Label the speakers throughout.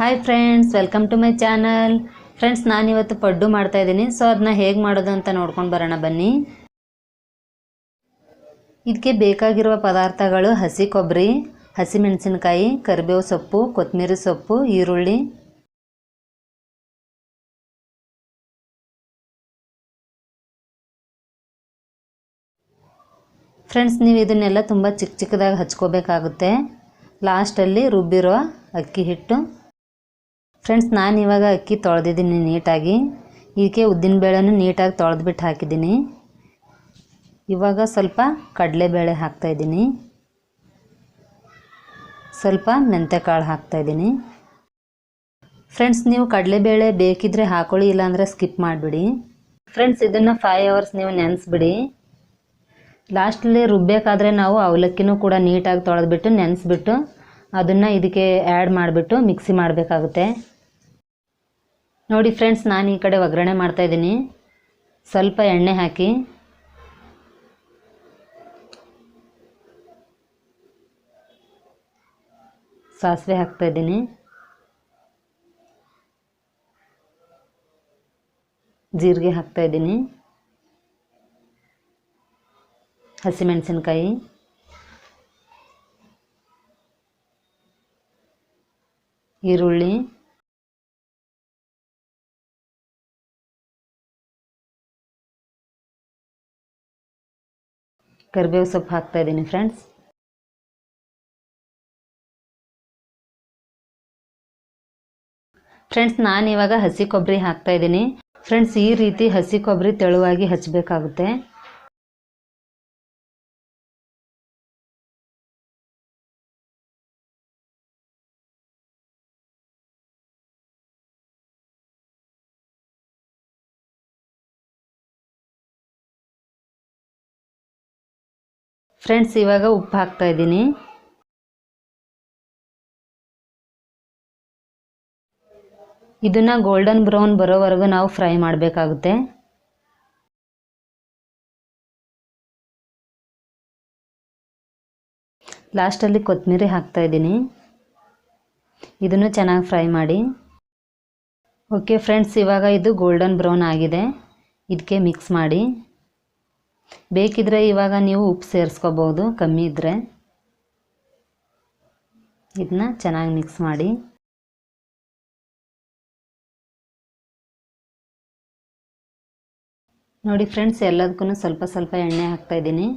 Speaker 1: Hi friends welcome to my channel friends ನಾನಿವತ್ತು ಪಡ್ಡು ಮಾಡ್ತಾ ಇದ್ದೀನಿ. ಸೊ ಅದನ್ನ ಹೇಗೆ ಮಾಡೋದು ಅಂತ ನೋಡ್ಕೊಂಡು ಬರೋಣ ಬನ್ನಿ. ಇದಕ್ಕೆ ಬೇಕಾಗಿರುವ ಪದಾರ್ಥಗಳು ಹಸಿ ಕೊಬ್ಬರಿ ಹಸಿಮೆಣಸಿನಕಾಯಿ ಕರಿಬೇವು ಸೊಪ್ಪು ಕೊತ್ತಂಬರಿ ಸೊಪ್ಪು, ಈರುಳ್ಳಿ. ಫ್ರೆಂಡ್ಸ್ ನೀವು ಇದನ್ನೆಲ್ಲ ತುಂಬ ಚಿಕ್ಕ ಚಿಕ್ಕದಾಗಿ ಹಚ್ಕೋಬೇಕಾಗುತ್ತೆ. ಲಾಸ್ಟಲ್ಲಿ ರುಬ್ಬಿರೋ ಅಕ್ಕಿ ಹಿಟ್ಟು. ಫ್ರೆಂಡ್ಸ್ ನಾನು ಇವಾಗ ಅಕ್ಕಿ ತೊಳೆದಿದ್ದೀನಿ ನೀಟಾಗಿ. ಇದಕ್ಕೆ ಉದ್ದಿನಬೇಳೆನೂ ನೀಟಾಗಿ ತೊಳೆದ್ಬಿಟ್ಟು ಹಾಕಿದ್ದೀನಿ. ಇವಾಗ ಸ್ವಲ್ಪ ಕಡಲೆಬೇಳೆ ಹಾಕ್ತಾಯಿದ್ದೀನಿ ಸ್ವಲ್ಪ ಮೆಂತ್ಯಕಾಳು ಹಾಕ್ತಾಯಿದ್ದೀನಿ ಫ್ರೆಂಡ್ಸ್ ನೀವು ಕಡಲೆಬೇಳೆ ಬೇಕಿದ್ರೆ ಹಾಕೊಳ್ಳಿ, ಇಲ್ಲಾಂದರೆ ಸ್ಕಿಪ್ ಮಾಡಿಬಿಡಿ. ಫ್ರೆಂಡ್ಸ್ ಇದನ್ನು ಫೈವ್ ಅವರ್ಸ್ ನೀವು ನೆನೆಸ್ಬಿಡಿ. ಲಾಸ್ಟಲ್ಲಿ ರುಬ್ಬಬೇಕಾದ್ರೆ ನಾವು ಅವಲಕ್ಕಿನೂ ಕೂಡ ನೀಟಾಗಿ ತೊಳೆದ್ಬಿಟ್ಟು ನೆನೆಸ್ಬಿಟ್ಟು ಅದನ್ನು ಇದಕ್ಕೆ ಆ್ಯಡ್ ಮಾಡಿಬಿಟ್ಟು ಮಿಕ್ಸಿ ಮಾಡಬೇಕಾಗುತ್ತೆ. ನೋಡಿ ಫ್ರೆಂಡ್ಸ್ ನಾನು ಈ ಕಡೆ ಒಗ್ಗರಣೆ ಮಾಡ್ತಾಯಿದ್ದೀನಿ ಸ್ವಲ್ಪ ಎಣ್ಣೆ ಹಾಕಿ. ಸಾಸಿವೆ ಹಾಕ್ತಾಯಿದ್ದೀನಿ ಜೀರಿಗೆ ಹಾಕ್ತಾಯಿದ್ದೀನಿ ಹಸಿಮೆಣಸಿನ್ಕಾಯಿ. ಈರುಳ್ಳಿ. ಕರಿಬೇವು ಸೊಪ್ಪು ಹಾಕ್ತಾ ಇದ್ದೀನಿ ಫ್ರೆಂಡ್ಸ್ ಫ್ರೆಂಡ್ಸ್ ನಾನು ಇವಾಗ ಹಸಿ ಕೊಬ್ಬರಿ ಹಾಕ್ತಾ ಇದ್ದೀನಿ. ಫ್ರೆಂಡ್ಸ್ ಈ ರೀತಿ ಹಸಿ ಕೊಬ್ಬರಿ ತೆಳುವಾಗಿ ಹಚ್ಚಬೇಕಾಗುತ್ತೆ ಫ್ರೆಂಡ್ಸ್ ಇವಾಗ ಉಪ್ಪು ಹಾಕ್ತಾ ಇದ್ದೀನಿ. ಇದನ್ನು ಗೋಲ್ಡನ್ ಬ್ರೌನ್ ಬರೋವರೆಗೂ ನಾವು ಫ್ರೈ ಮಾಡಬೇಕಾಗುತ್ತೆ. ಲಾಸ್ಟಲ್ಲಿ ಕೊತ್ತಂಬರಿ ಹಾಕ್ತಾ ಇದ್ದೀನಿ. ಇದನ್ನು ಚೆನ್ನಾಗಿ ಫ್ರೈ ಮಾಡಿ. ಓಕೆ ಫ್ರೆಂಡ್ಸ್ ಇವಾಗ ಇದು ಗೋಲ್ಡನ್ ಬ್ರೌನ್ ಆಗಿದೆ. ಇದಕ್ಕೆ ಮಿಕ್ಸ್ ಮಾಡಿ. ಬೇಕಿದ್ರೆ ಇವಾಗ ನೀವು ಉಪ್ಪು ಸೇರಿಸ್ಕೋಬೋದು, ಕಮ್ಮಿ ಇದ್ದರೆ ಇದನ್ನ ಚೆನ್ನಾಗಿ ಮಿಕ್ಸ್ ಮಾಡಿ. ನೋಡಿ ಫ್ರೆಂಡ್ಸ್ ಎಲ್ಲದಕ್ಕೂ ಸ್ವಲ್ಪ ಸ್ವಲ್ಪ ಎಣ್ಣೆ ಹಾಕ್ತಾ ಇದ್ದೀನಿ.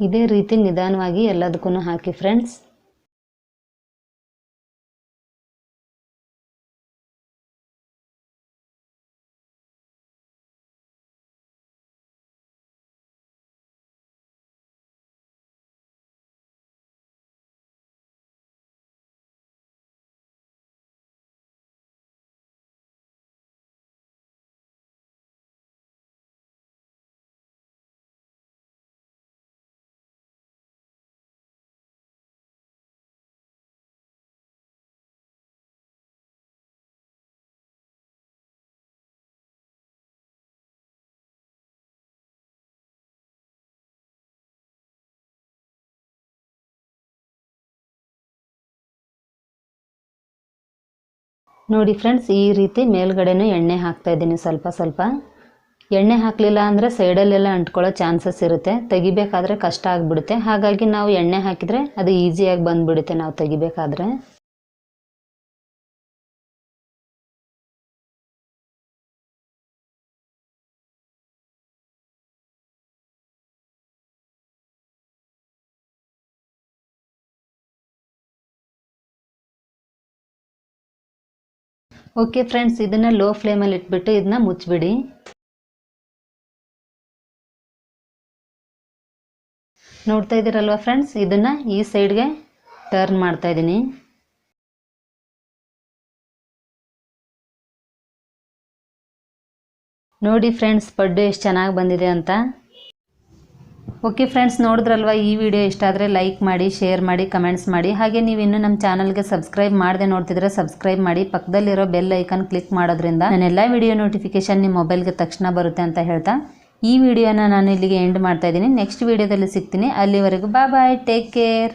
Speaker 1: ಇದೇ ರೀತಿ ನಿಧಾನವಾಗಿ ಎಲ್ಲದಕ್ಕೂ ಹಾಕಿ ಫ್ರೆಂಡ್ಸ್ ನೋಡಿ ಫ್ರೆಂಡ್ಸ್ ಈ ರೀತಿ ಮೇಲ್ಗಡೆನೂ ಎಣ್ಣೆ ಹಾಕ್ತಾ ಇದ್ದೀನಿ ಸ್ವಲ್ಪ ಸ್ವಲ್ಪ. ಎಣ್ಣೆ ಹಾಕಲಿಲ್ಲ ಅಂದರೆ ಸೈಡಲ್ಲೆಲ್ಲ ಅಂಟ್ಕೊಳ್ಳೋ ಚಾನ್ಸಸ್ ಇರುತ್ತೆ. ತೆಗಿಬೇಕಾದ್ರೆ ಕಷ್ಟ ಆಗಿಬಿಡುತ್ತೆ. ಹಾಗಾಗಿ ನಾವು ಎಣ್ಣೆ ಹಾಕಿದರೆ ಅದು ಈಸಿಯಾಗಿ ಬಂದುಬಿಡುತ್ತೆ ನಾವು ತೆಗಿಬೇಕಾದ್ರೆ. ಓಕೆ ಫ್ರೆಂಡ್ಸ್ ಇದನ್ನ ಲೋ ಫ್ಲೇಮಲ್ಲಿ ಇಟ್ಬಿಟ್ಟು ಇದನ್ನ ಮುಚ್ಚಿಬಿಡಿ. ನೋಡ್ತಾ ಇದ್ದೀರಲ್ವಾ ಫ್ರೆಂಡ್ಸ್ ಇದನ್ನ ಈ ಸೈಡ್ಗೆ ಟರ್ನ್ ಮಾಡ್ತಾ ಇದ್ದೀನಿ. ನೋಡಿ ಫ್ರೆಂಡ್ಸ್ ಪಡ್ಡು ಎಷ್ಟು ಚೆನ್ನಾಗಿ ಬಂದಿದೆ ಅಂತ. ಓಕೆ ಫ್ರೆಂಡ್ಸ್, ನೋಡಿದ್ರಲ್ವ ಈ ವಿಡಿಯೋ? ಇಷ್ಟ ಆದರೆ ಲೈಕ್ ಮಾಡಿ ಶೇರ್ ಮಾಡಿ ಕಮೆಂಟ್ಸ್ ಮಾಡಿ. ಹಾಗೆ ನೀವು ಇನ್ನೂ ನಮ್ಮ ಚಾನಲ್ಗೆ ಸಬ್ಸ್ಕ್ರೈಬ್ ಮಾಡದೆ ನೋಡ್ತಿದ್ರೆ ಸಬ್ಸ್ಕ್ರೈಬ್ ಮಾಡಿ. ಪಕ್ಕದಲ್ಲಿರೋ ಬೆಲ್ ಐಕನ್ ಕ್ಲಿಕ್ ಮಾಡೋದ್ರಿಂದ ನನ್ನ ಎಲ್ಲ ವಿಡಿಯೋ ನೋಟಿಫಿಕೇಶನ್ ನಿಮ್ಮ ಮೊಬೈಲ್ಗೆ ತಕ್ಷಣ ಬರುತ್ತೆ ಅಂತ ಹೇಳ್ತಾ. ಈ ವಿಡಿಯೋನ ನಾನು ಇಲ್ಲಿಗೆ ಎಂಡ್ ಮಾಡ್ತಾ ಇದ್ದೀನಿ. ನೆಕ್ಸ್ಟ್ ವಿಡಿಯೋದಲ್ಲಿ ಸಿಗ್ತೀನಿ. ಅಲ್ಲಿವರೆಗೂ ಬಾ ಬಾಯ್ ಟೇಕ್ ಕೇರ್